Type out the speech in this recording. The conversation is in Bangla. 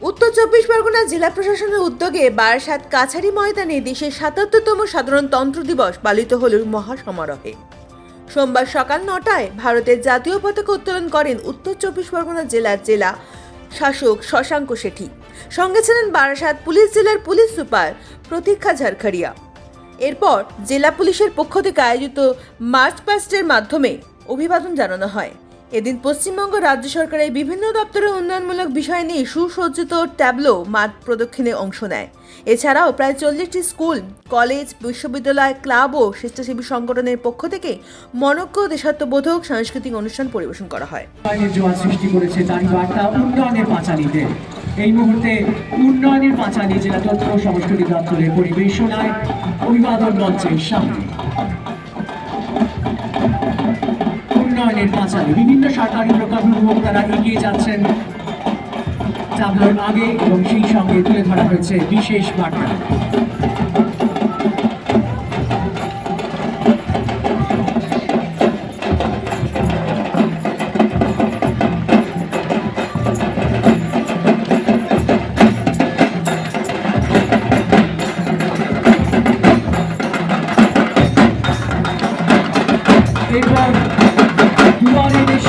উত্তর চব্বিশ পরগনা জেলা প্রশাসনের উদ্যোগে বারাসাত কাছারি ময়দানে দেশের সাতাত্তরতম সাধারণতন্ত্র দিবস পালিত হল মহাসমারোহে। সোমবার সকাল নটায় ভারতের জাতীয় পতাকা উত্তোলন করেন উত্তর চব্বিশ পরগনা জেলার জেলা শাসক শশাঙ্ক শেঠি। সঙ্গে ছিলেন বারাসাত পুলিশ জেলার পুলিশ সুপার প্রতীক্ষা ঝারখারিয়া এরপর জেলা পুলিশের পক্ষ থেকে আয়োজিত মার্চ পাস্টের মাধ্যমে অভিবাদন জানানো হয়। এদিন পশ্চিমবঙ্গ রাজ্য সরকারের বিভিন্ন দপ্তরের উন্নয়নমূলক বিষয় নিয়ে সুসজ্জিত ট্যাবলো মাঠ প্রদক্ষিণে অংশ নেয়। এছাড়াও প্রায় চল্লিশটি স্কুল, কলেজ, বিশ্ববিদ্যালয়, ক্লাব ও স্বেচ্ছাসেবী সংগঠনের পক্ষ থেকে মনজ্ঞ দেশাত্মবোধক সাংস্কৃতিক অনুষ্ঠান পরিবেশন করা হয়। এই মুহূর্তে উন্নয়নের পাঁচালি জেলা তথ্য সংস্কৃতি দপ্তরের পরিবেশনায় অভিবাদন মঞ্চের সামনে। সরকারের পাচারে বিভিন্ন সরকারি প্রকল্প তারা এগিয়ে যাচ্ছেন তাদের আগে এবং সেই সঙ্গে তুলে ধরা হয়েছে বিশেষ বার্তা Thank you. Hallelujah.